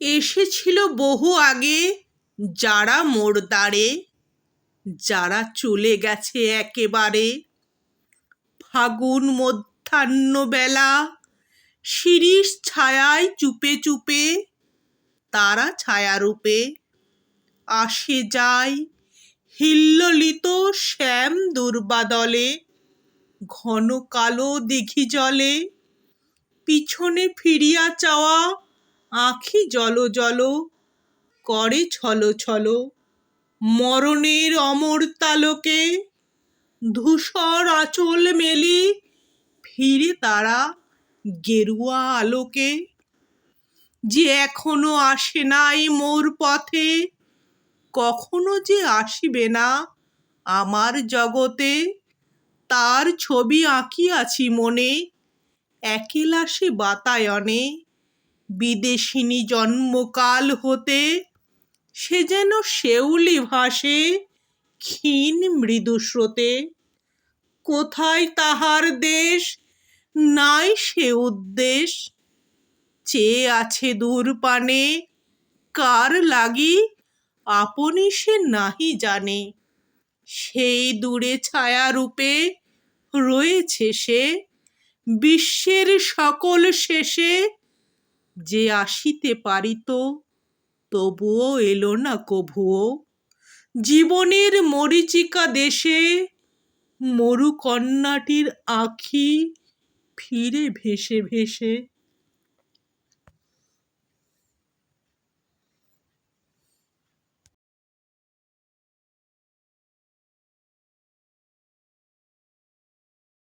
এসেছিল বহু আগে যারা মোর যারা চলে গেছে একেবারে। ফাগুন মধ্যাহ্ন বেলা, শিরিষ ছায়ায় চুপে চুপে, তারা ছায়ারূপে আসে যায় হিল্লোলিত শ্যাম দুর্বাদলে, ঘন কালো দিঘি জলে। পিছনে ফিরিয়া চাওয়া আখি জল জল, করে ছলো ছলো। মরণের অমর্তালোকে ধূসর আঁচল মেলি ফিরে তারা গেরুয়া আলোকে। যে এখনও আসে নাই মোর পথে, কখনো যে আসিবে না আমার জগতে, তার ছবি আঁকিয়াছি মনে। একেলা সে বাতায়নে। বিদেশিনী জন্মকাল হতে সে যেন শেউলি ভাসে ক্ষীণ মৃদু স্রোতে। কোথায় তাহার দেশ? নাই সে উদ্দেশ। চেয়ে আছে দূর পানে। কার লাগি? আপনি সে নাহি জানে। সেই দূরে ছায়া রূপে রয়েছে সে। বিশ্বের সকল শেষে যে আসিতে পারিত, তবুও এলো না কভুও। জীবনের মরিচিকা দেশে মরুকন্যাটির আঁখি ফিরে ভেসে ভেসে